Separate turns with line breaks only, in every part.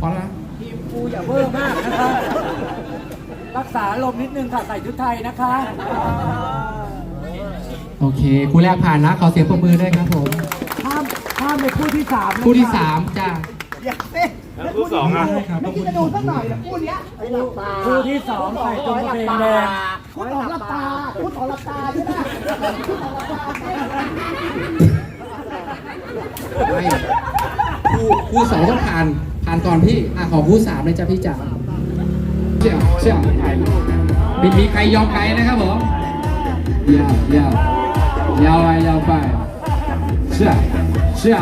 พอแล้วนะท
ีอย่าเวอร์มากนะคะ รักษาลมนิดนึงค่ะ ใส่ชุดไทยนะคะ
โอเคคู่แรกผ่านนะขอเสียงปรบมือด้วยครับผม
ห้ามห้ามไปคู่ที่สาม
คู่ที่สามจ้าอย่าเต้
แล้วคู่สองอะ
ไม่คิดจะดูสักหน่อยคู่เนี้ย
คู่ที่สองใส่จงกระเบนแดง
คู่ต่อหลับตาคู่ต่อหลับตาใช่ไหมคู่ต่อหลับตาใช่ไหม
ไม่คู่คู่สองต้องผ่านผ่านก่อนพี่อะขอคู่สามเลยจ้าพี่จ๋าเชี่ยวเชี่ยวม่มีใครยอมใครนะครับผมยาวยาวยาวไปยาวไปเชี่ยเชี่ย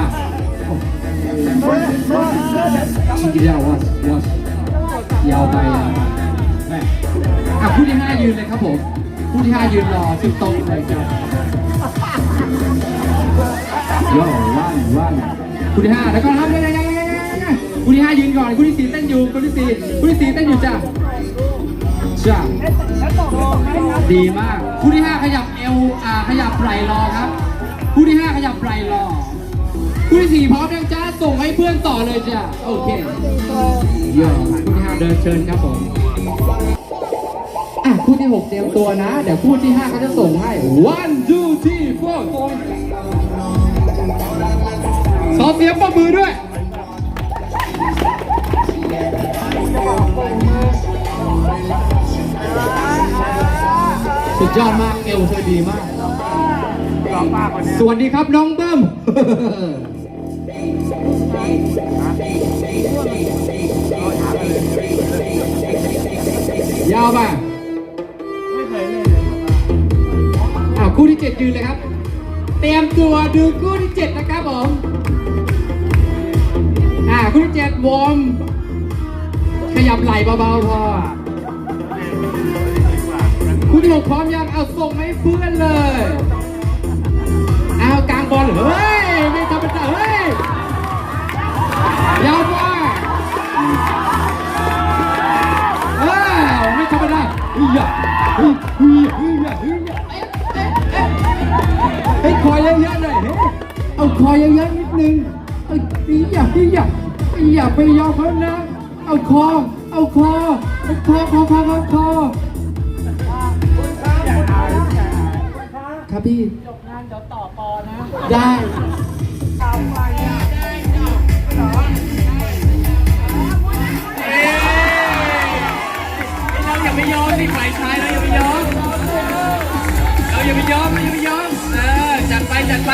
ชิคกี้พายวัสวัสยาวไปยาวไป ครับผมคู่ที่ห้ายืนรอซึ่งตรงเลยครับโย่วันวันคู่ที่ห้าแล้วก็ทำยังไงยังไงยังไงยังไงคู่ที่ห้ายืนก่อนคู่ที่สี่เต้นอยู่คู่ที่สี่คู่ที่สี่เต้นอยู่จ้ะจ้ะดีมากคู่ที่ห้าขยับเอวอ่าขยับไหล่รอครับคู่ที่ห้าขยับไหล่รอคู่ที่สี่พร้อมยังจ้าส่งให้เพื่อนต่อเลยจ้ะโอเคเยี่ยมคู่ที่ห้าเดินเชิญครับผมอะคู่ ที่หกเตรียมตัวนะ เดี๋ยวคู่ที่ห้าเขาจะส่งให้ one two three four ขอเสียงปรบมือด้วยสุดยอดมากเอวเธอดีมาก สวัสดีครับน้องเบิ้มยาวไป คู่ที่เจ็ดยืนเลยครับ เตรียมตัวดูคู่ที่เจ็ดนะครับผม อ่าคู่ที่เจ็ดวอร์มขยับไหล่เบาๆพอคู่ที่หกพร้อมยังเอาส่งให้เพื่อนเลย เอากลางบอลเฮ้ย เอาคอเยอะๆนิดนึงเอ้ยอย่าอย่าอย่าไปยอมเขานะ เอาคอ เอาคอเอาคอคอคอคอคอครับพี่
จบงานเดี๋ยวต่อปอนะ
ได้
เราอย่าไปยอมสิฝ่ายชายเราอย่าไปยอมเราอย่าไปยอมเราอย่าไปยอมเออจัดไปจัดไป